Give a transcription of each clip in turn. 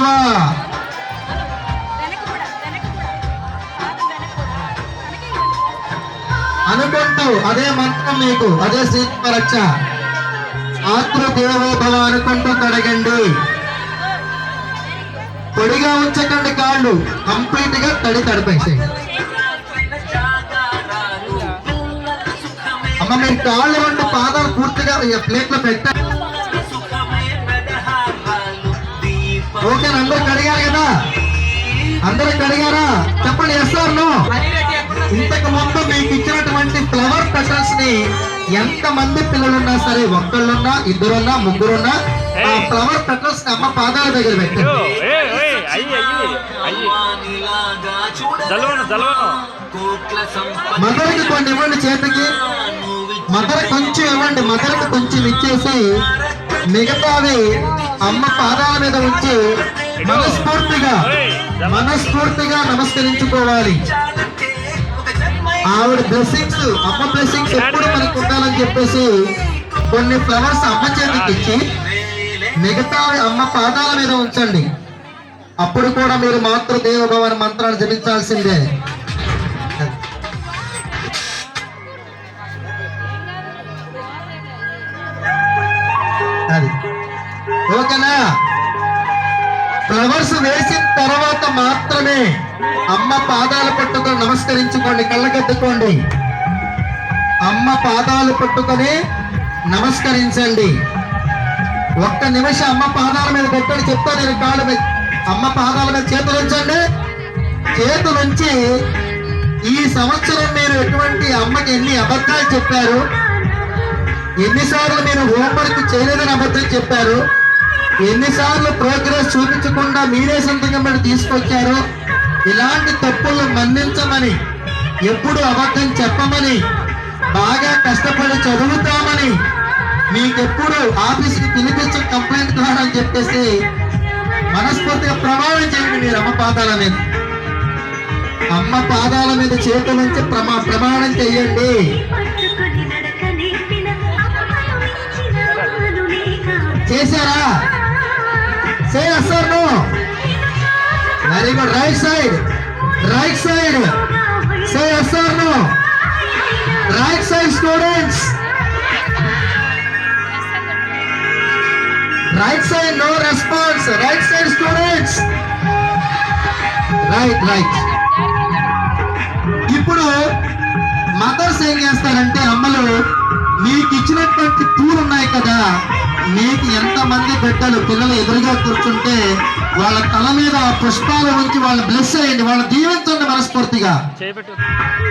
వెనక అనుకుంటూ అదే మంత్రం మీకు అదే శ్రీరామ రక్ష మాతృదేవో భవ అనుకుంటూ కడగండి. పొడిగా ఉంచకండి కాళ్ళు కంప్లీట్గా తడి తడిపేసేయండి. అమ్మ మీరు కాళ్ళు రెండు పాదాలు పూర్తిగా ప్లేట్లో అందరూ కడిగారా చెప్పండి ఎస్ ఆర్ నో ఇంతకు ముందు మీకు ఇచ్చినటువంటి ఫ్లవర్ పెటల్స్ని ఎంత మంది పిల్లలున్నా సరే ఒక్కళ్ళున్నా ఇద్దరున్నా ముగ్గురున్నా ఆ ఫ్లవర్ పెటల్స్ని అమ్మ పాదాల దగ్గర పెట్టండి. మదర్కి కొన్ని ఇవ్వండి చేతికి. మదర్ కొంచెం ఇవ్వండి. మదర్కి కొంచెం ఇచ్చేసి మిగతావి అమ్మ పాదాల మీద ఉంచి మనస్ఫూర్తిగా మనస్ఫూర్తిగా నమస్కరించుకోవాలి. ఆవిడ బ్లెస్సింగ్స్ అమ్మ బ్లెస్సింగ్స్ ఎప్పుడు మనకు ఉండాలని చెప్పేసి కొన్ని ఫ్లవర్స్ అమ్మ చేతికి ఇచ్చి మిగతా అమ్మ పాదాల మీద ఉంచండి. అప్పుడు కూడా మీరు మాతృదేవ భవన మంత్రాలు జపించాల్సిందే. అది. ఓకేనా? ఫ్లవర్స్ వేసిన తర్వాత మాత్రమే అమ్మ పాదాలు పట్టుకొని నమస్కరించుకోండి కళ్ళకెత్తుకోండి. అమ్మ పాదాలు పట్టుకొని నమస్కరించండి. ఒక్క నిమిషం అమ్మ పాదాల మీద పెట్టండి చెప్తా నేను కాళ్ళ మీద. అమ్మ పాదాల మీద చేతులు ఉంచండి. చేతులు ఉంచి ఈ సంవత్సరం మీరు ఎటువంటి అమ్మకి ఎన్ని అబద్ధాలు చెప్పారు? ఎన్నిసార్లు మీరు హోంవర్క్ చేయలేదని అబద్ధం చెప్పారు? ఎన్నిసార్లు ప్రోగ్రెస్ చూపించకుండా మీరే సొంతంగా మరి తీసుకొచ్చారు? ఇలాంటి తప్పులు మన్నించమని ఎప్పుడు అబద్ధం చెప్పమని బాగా కష్టపడి చదువుతామని మీకెప్పుడు ఆఫీస్కి పిలిపించే కంప్లైంట్ ద్వారా అని చెప్పేసి మనస్ఫూర్తిగా ప్రభావం చేయండి మీరు అమ్మ పాదాల మీద. అమ్మ పాదాల మీద చేతుల నుంచి ప్రమా ప్రమాణం చెయ్యండి చేశారా? Very good right side right side say sir no right side students right side no response right side students right right ఇప్పుడు మదర్స్ ఏం చేస్తారంటే అమ్మలు మీకు ఇచ్చినటువంటి పూలు ఉన్నాయి కదా మీకు ఎంతమంది బిడ్డలు పిల్లలు ఎదురుగా కూర్చుంటే వాళ్ళ తల మీద పుష్పాలు ఉంచి వాళ్ళు బ్లెస్ అయ్యండి వాళ్ళు దీవించండి మనస్ఫూర్తిగా.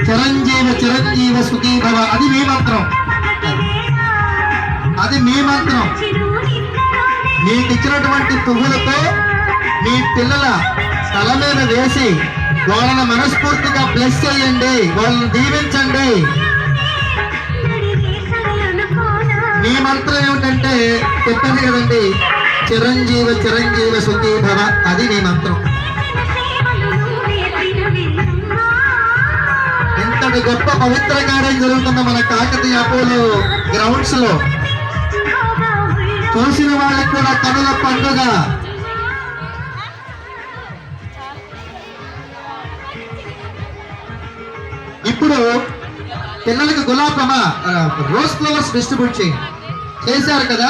చిరంజీవ చిరంజీవ సుఖీ భవ. అది మీ మంత్రం. అది మీ మంత్రం. మీకు ఇచ్చినటువంటి పువ్వులతో మీ పిల్లల తల మీద వేసి వాళ్ళని మనస్ఫూర్తిగా బ్లెస్ చేయండి. వాళ్ళని దీవించండి. మంత్రం ఏమిటంటే చెప్పండి కదండి చిరంజీవ చిరంజీవ శుద్ధి భవ అది నీ మంత్రం. ఇంతటి గొప్ప పవిత్ర కార్యం జరుగుతుందో మన కాకతీయ అపోలో గ్రౌండ్స్లో. చూసిన వాళ్ళకి కూడా కనుల పండుగ. ఇప్పుడు పిల్లలకి గులాబ్ రోజ్ ఫ్లవర్స్ డిస్ట్రిబ్యూట్ చేయండి. చేశారు కదా?